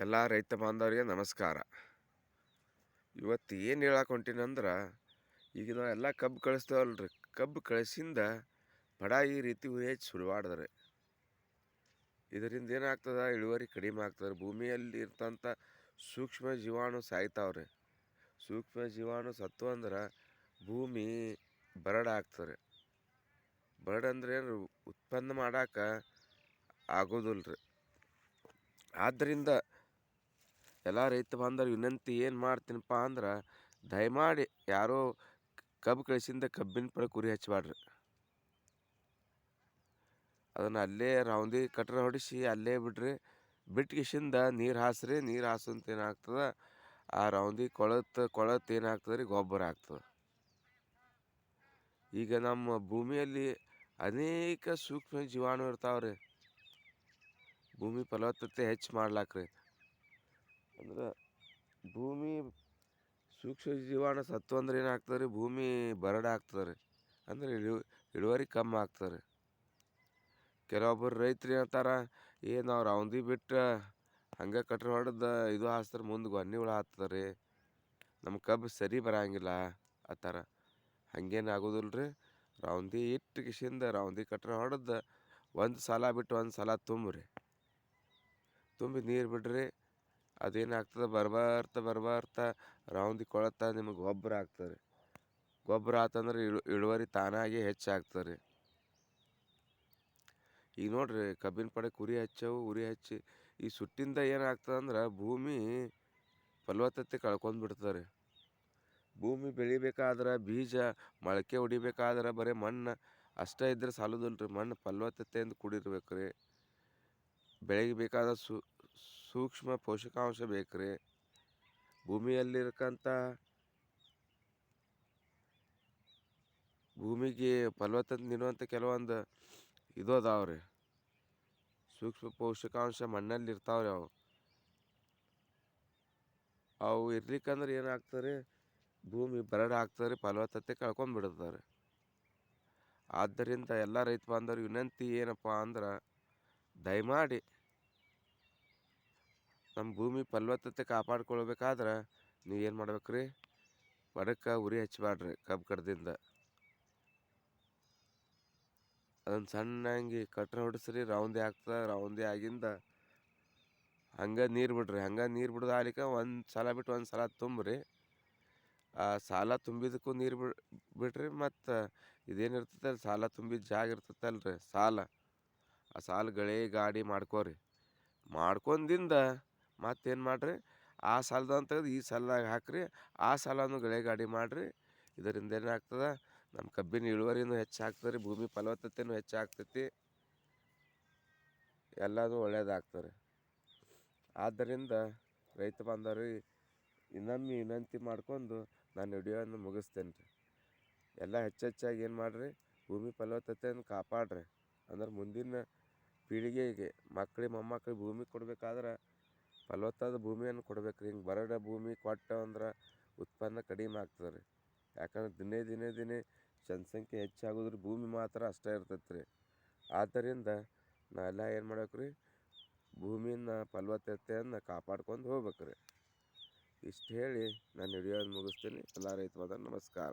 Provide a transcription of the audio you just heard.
ಎಲ್ಲ ರೈತ ಬಾಂಧವರಿಗೆ ನಮಸ್ಕಾರ. ಇವತ್ತು ಏನು ಹೇಳಕ್ಕೆ ಹೊಂಟೀನಂದ್ರೆ ಈಗ ನಾವು ಎಲ್ಲ ಕಬ್ಬು ಕಳಿಸ್ತೇವಲ್ರಿ ಕಬ್ಬು ಕಳಿಸಿಂದ ಬಡ ಈ ರೀತಿ ಹೆಚ್ಚು ಸುಳಿವಾಡ್ತಾರೆ ಇದರಿಂದ ಏನಾಗ್ತದೆ, ಇಳುವರಿ ಕಡಿಮೆ ಆಗ್ತದೆ ಭೂಮಿಯಲ್ಲಿ ಇರ್ತಂಥ ಸೂಕ್ಷ್ಮ ಜೀವಾಣು ಸಾಯ್ತಾವ್ರಿ. ಸೂಕ್ಷ್ಮ ಜೀವಾಣು ಸತ್ತು ಅಂದ್ರೆ ಭೂಮಿ ಬರಡಾಗ್ತದೆ ಬರಡ್ ಅಂದ್ರೆ ಏನು ಉತ್ಪನ್ನ ಮಾಡಕ್ಕೆ ಆಗೋದಿಲ್ಲ ರೀ ಆದ್ದರಿಂದ ಎಲ್ಲ ರೈತ ಬಂದರು ವಿನಂತಿ ಏನು ಮಾಡ್ತೀನಪ್ಪ ಅಂದ್ರೆ, ದಯಮಾಡಿ ಯಾರೋ ಕಬ್ಬು ಕಳಿಸಿಂದ ಕಬ್ಬಿನ ಪಡ ಕುರಿ ಹಚ್ಚಬಾಡ್ರಿ ಅದನ್ನು ಅಲ್ಲೇ ರೌಂದಿ ಕಟ್ರ ಹೊಡಿಸಿ ಅಲ್ಲೇ ಬಿಡ್ರಿ. ಬಿಟ್ಕಿಸಿಂದ ನೀರು ಹಾಸ್ರಿ, ನೀರು ಹಾಸಂತ ಏನಾಗ್ತದೆ ಆ ರೌಂದಿ ಕೊಳತ್ ಕೊಳತ್ ಏನಾಗ್ತದೆ ರೀ? ಗೊಬ್ಬರ ಆಗ್ತದೆ. ಈಗ ನಮ್ಮ ಭೂಮಿಯಲ್ಲಿ ಅನೇಕ ಸೂಕ್ಷ್ಮ ಜೀವಾಣು ಇರ್ತಾವ್ರಿ. ಭೂಮಿ ಫಲವತ್ತತೆ ಹೆಚ್ಚು ಮಾಡ್ಲಾಕ್ರಿ. ಅಂದ್ರೆ ಭೂಮಿ ಸೂಕ್ಷ್ಮ ಜೀವಾಣು ಸತ್ತು ಅಂದ್ರೆ ಏನಾಗ್ತದೆ ರೀ? ಭೂಮಿ ಬರಡ ಆಗ್ತದೆ ರೀ. ಅಂದ್ರೆ ಇಳು, ಇಳುವರಿ ಕಮ್ಮಿ ಆಗ್ತದೆ ರೀ. ಕೆಲವೊಬ್ಬರು ರೈತರು ಹೇಳ್ತಾರೆ ಏನು ಅವ್ರು ಅವಂದಿ ಬಿಟ್ಟು ಹಂಗೆ ಕಟ್ರೆ ಹೊಡೆದು ಇದು ಹಾಸ್ತಾರೆ ಮುಂದೆ ಗೊನ್ನೆ ಹುಳ ಆಗ್ತದೆ ರೀ. ನಮ್ಮ ಕಬ್ಬು ಸರಿ ಬರಂಗಿಲ್ಲ ಆ ಥರ ಹಂಗೇನು ಆಗೋದಿಲ್ಲ ರೀ. ರೌಂದಿ ಇಟ್ಟು ಕಿಶಿಂದ ರೌಂದಿ ಕಟ್ರೆ ಹೊಡೆದು ಒಂದು ಸಲ ಬಿಟ್ಟು ಒಂದು ಸಲ ತುಂಬ್ರಿ ತುಂಬಿ ನೀರು ಬಿಡ್ರಿ. ಅದೇನಾಗ್ತದೆ ಬರ್ಬರ್ತ ಬರ್ಬರ್ತ ರೌಂದಿ ಕೊಳತ್ತ ನಿಮಗೆ ಗೊಬ್ಬರ ಆಗ್ತದೆ. ಗೊಬ್ಬರ ಆತಂದ್ರೆ ಇಳು, ಇಳುವರಿ ತಾನಾಗೆ ಹೆಚ್ಚಾಗ್ತದೆ. ರೀ ಈಗ ನೋಡ್ರಿ ಕಬ್ಬಿನ ಪಡೆ ಕುರಿ ಹಚ್ಚವು, ಉರಿ ಹಚ್ಚಿ ಈ ಸುಟ್ಟಿಂದ ಏನಾಗ್ತದಂದ್ರೆ ಭೂಮಿ ಫಲವತ್ತತೆ ಕಳ್ಕೊಂಡು ಬಿಡ್ತಾರೆ ರೀ ಭೂಮಿ ಬೆಳಿಬೇಕಾದ್ರೆ ಬೀಜ, ಮೊಳಕೆ ಹೊಡಿಬೇಕಾದ್ರೆ ಬರೀ ಮಣ್ಣು, ಅಷ್ಟೇ ಇದ್ರೆ ರೀ ಮಣ್ಣು ಫಲವತ್ತತೆಯಿಂದ ಕೂಡಿರ್ಬೇಕು ರೀ ಬೆಳೆಗೆ ಬೇಕಾದ ಸು ಸೂಕ್ಷ್ಮ ಪೋಷಕಾಂಶ ಬೇಕು ರೀ ಭೂಮಿಯಲ್ಲಿರ್ತಕ್ಕಂಥ ಭೂಮಿಗೆ ಫಲವತ್ತತೆ ನೀಡುವಂಥ ಕೆಲವೊಂದು ಇದು ಅದಾವೆ ರೀ ಸೂಕ್ಷ್ಮ ಪೋಷಕಾಂಶ ಮಣ್ಣಲ್ಲಿ ಇರ್ತಾವೆ ರೀ ಅವು. ಅವು ಇರ್ಲಿಕ್ಕಂದ್ರೆ ಏನಾಗ್ತದೆ ರೀ ಭೂಮಿ ಬರಡ ಆಗ್ತದೆ ಫಲವತ್ತತೆ ಕಳ್ಕೊಂಡ್ಬಿಡ್ತಾರೆ ಆದ್ದರಿಂದ ಎಲ್ಲ ರೈತ ಬಾಂಧವ್ರಿಗೆ ವಿನಂತಿ ಏನಪ್ಪ ಅಂದ್ರೆ, ದಯಮಾಡಿ ನಮ್ಮ ಭೂಮಿ ಫಲವತ್ತತೆ ಕಾಪಾಡ್ಕೊಳ್ಬೇಕಾದ್ರೆ ನೀವು ಏನು ಮಾಡ್ಬೇಕು ರೀ ಮಡಕ್ಕೆ ಉರಿ ಹಚ್ಚಬಾಡ್ರಿ ಕಬ್ಬು ಕಡ್ದಿಂದ. ಅದನ್ನು ಸಣ್ಣಂಗೆ ಕಟ್ರೆ ಹೊಡಿಸ್ರಿ, ರೌಂದಿ ಆಗ್ತದೆ, ರೌಂದಿ ಆಗಿಂದ ಹಂಗೆ ನೀರು ಬಿಡ್ರಿ, ಹಂಗೆ ನೀರು ಬಿಡೋದು ಆಗ್ಲಿಕ್ಕೆ ಒಂದು ಸಲ ಬಿಟ್ಟು ಒಂದು ಸಲ ತುಂಬ್ರಿ. ಆ ಸಾಲ ತುಂಬಿದಕ್ಕೂ ನೀರು ಬಿಡ್ ಬಿಡ್ರಿ ಮತ್ತು ಇದೇನಿರ್ತದೆ ಸಾಲ ತುಂಬಿದ ಜಾಗ ಇರ್ತೈತಲ್ರಿ ಸಾಲ. ಆ ಸಾಲ ಗಳೆ ಗಾಡಿ ಮಾಡ್ಕೋರಿ. ಮಾಡ್ಕೊಂದಿಂದ ಮತ್ತೇನು ಮಾಡಿರಿ? ಆ ಸಾಲದ ತೆಗೆದು ಈ ಸಾಲದಾಗ ಹಾಕಿರಿ. ಆ ಸಾಲನು ಗಳೆ ಗಾಡಿ ಮಾಡಿರಿ. ಇದರಿಂದ ಏನಾಗ್ತದೆ ನಮ್ಮ ಕಬ್ಬಿನ ಇಳುವರಿನೂ ಹೆಚ್ಚಾಗ್ತದೆ ರೀ ಭೂಮಿ ಫಲವತ್ತತೆಯೂ ಹೆಚ್ಚಾಗ್ತೈತಿ. ಎಲ್ಲದೂ ರೀ ಆದ್ದರಿಂದ ರೈತ ಬಾಂಧವ್ರಿಗೆ ಇನ್ನೊಮ್ಮೆ ವಿನಂತಿ ಮಾಡ್ಕೊಂಡು ನಾನು ವಿಡಿಯೋನ ಮುಗಿಸ್ತೇನೆ ರೀ ಎಲ್ಲ ಹೆಚ್ಚೆಚ್ಚಾಗಿ ಏನು ಮಾಡಿರಿ? ಭೂಮಿ ಫಲವತ್ತತೆಯನ್ನು ಕಾಪಾಡ್ರಿ. ಅಂದ್ರೆ ಮುಂದಿನ ಪೀಳಿಗೆಗೆ ಮಕ್ಕಳಿಗೆ ಮೊಮ್ಮಕ್ಕಳಿಗೆ ಭೂಮಿ ಕೊಡ್ಬೇಕಾದ್ರೆ ಫಲವತ್ತಾದ ಭೂಮಿಯನ್ನು ಕೊಡ್ಬೇಕು ರೀ ಹಿಂಗೆ ಬರಡ ಭೂಮಿ ಕೊಟ್ಟು ಅಂದ್ರೆ ಉತ್ಪನ್ನ ಕಡಿಮೆ ಆಗ್ತದೆ ರೀ. ಯಾಕಂದ್ರೆ ದಿನೇ ದಿನೇ ದಿನೇ ಜನಸಂಖ್ಯೆ ಹೆಚ್ಚಾಗೋದ್ರ ಭೂಮಿ ಮಾತ್ರ ಅಷ್ಟೇ ಇರ್ತೈತೆ ರೀ ಆದ್ದರಿಂದ ನಾವೆಲ್ಲ ಏನು ಮಾಡ್ಬೇಕು ರೀ ಭೂಮಿನ ಫಲವತ್ತತೆಯನ್ನು ಕಾಪಾಡ್ಕೊಂಡು ಹೋಗ್ಬೇಕು ರೀ ಇಷ್ಟು ಹೇಳಿ ನಾನು ಹಿಡಿಯೋದು ಮುಗಿಸ್ತೀನಿ. ಎಲ್ಲ ರೈತ ನಮಸ್ಕಾರ.